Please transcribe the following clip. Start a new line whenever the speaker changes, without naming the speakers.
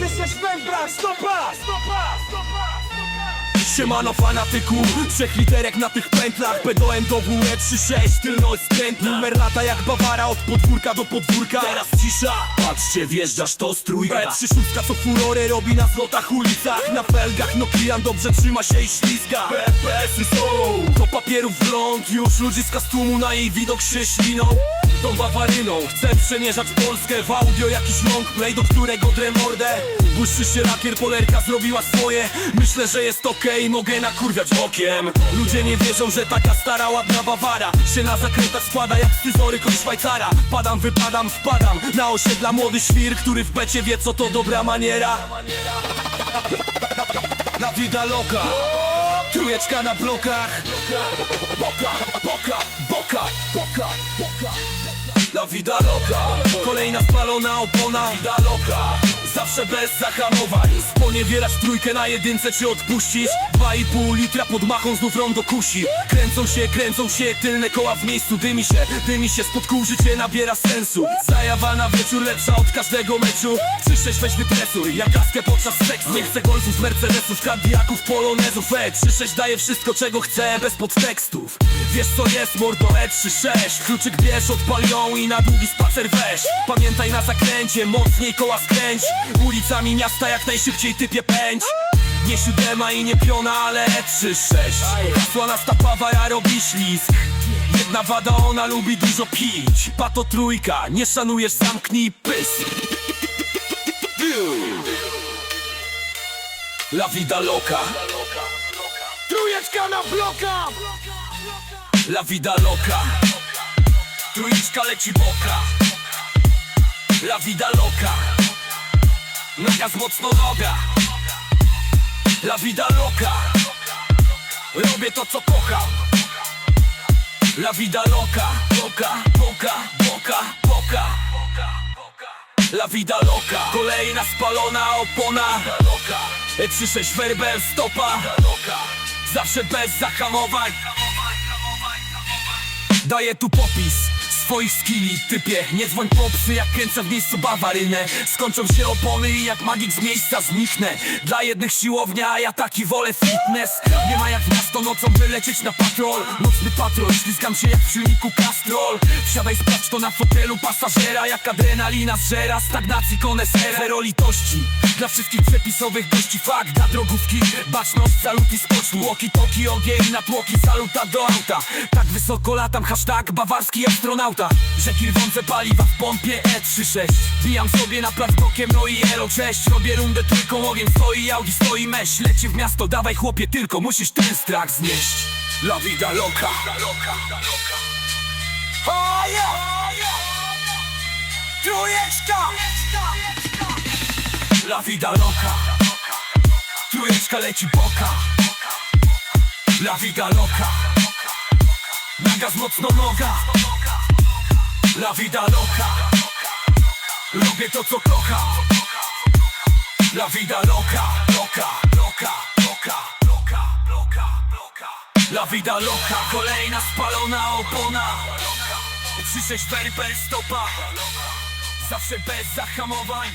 Jesteś membra, stopa! Stopa! Stopa!
Siemano fanatyku, trzech literek na tych pętlach. PDM do WE 36, tylność skręt Numer lata jak Bawara, od podwórka do podwórka. Teraz cisza, patrzcie, wjeżdżasz to strójka. B3 szóstka co furorę robi na zlotach ulicach. Na felgach Nokian dobrze trzyma się i ślizga. BPS-y są. Do papierów wląd Już ludziska z tłumu na jej widok się śliną Tą Bawaryną chcę przemierzać Polskę W audio jakiś longplay, do którego drę mordę. Błyszczy się lakier, polerka zrobiła swoje. Myślę, że jest okej, mogę nakurwiać okiem Ludzie nie wierzą, że taka stara, ładna Bawara Się na zakrętach składa jak scyzoryk od Szwajcara. Padam, wypadam, wpadam na osiedla młody świr Który w becie wie co to dobra maniera. La vida loca Trójeczka na blokach La vida loca Kolejna spalona opona. Vida loca Zawsze bez zahamowań. Sponiewierać trójkę na jedynce czy odpuścić 2,5 litra pod machą znów rondo kusi. Kręcą się, kręcą się tylne koła w miejscu. Dymi się, dymi się spod kół życie nabiera sensu. Zajawa na wieczór lepsza od każdego meczu. 3-6 weź wytresuj jak laskę podczas seksu. Nie chcę golfów, mercedesów, kadiaków, polonezów. E 3-6 daje wszystko czego chcę bez podtekstów. Wiesz co jest mordo? E36 Kluczyk bierz, odpal ją i na długi spacer weź. Pamiętaj na zakręcie, mocniej koła skręć Ulicami miasta jak najszybciej typie pędź. Nie siódema i nie piona, ale E36 Słana stapawa, ja robi ślizg Jedna wada, ona lubi dużo pić. Pato trójka, nie szanujesz, zamknij pysk. La vida loca.
Trójeczka na bloka!
La vida loca. Trójeczka leci boka. La vida loca Nakaz mocno noga La vida loca. Robię to co kocham. La vida loca. Boka, boka, boka, boka. La vida loca. Kolejna spalona opona. E36 werbel stopa. Zawsze bez zahamowań. Daję tu popis swoich skilli typie. Nie dzwoń po psy jak kręcę w miejscu bawarynę Skończą się opony i jak magik z miejsca zniknę. Dla jednych siłownia, a ja taki wolę fitness. Nie ma jak w miasto nocą wylecieć na patrol. Nocny patrol, ślizgam się jak w silniku Castrol. Wsiadaj sprawdź to na fotelu pasażera. Jak adrenalina zżera, stagnacji konesera. Zero litości dla wszystkich przepisowych gości. Fakt, dla drogówki, baczność, salut i spoczu Łoki-toki, ogień na tłoki, saluta do auta. Tak wysoko latam, hashtag bawarski astronauta Rzeki rwące paliwa w pompie E36 Bijam sobie na plac bokiem, no i elo, cześć. Robię rundę trójką, ogień stoi, Audi stoi, meś Leci w miasto, dawaj chłopie, tylko musisz ten strach znieść. La vida loca.
O ja! Trójeczka!
La vida loca. Trójeczka leci boka. La vida loca. Naga z mocno noga La vida loca Robię to co kocham La vida loca Loca, loca, loca, loca, loca, loca La vida loca Kolejna spalona opona. 3-6 perper stopa. Zawsze bez zahamowań!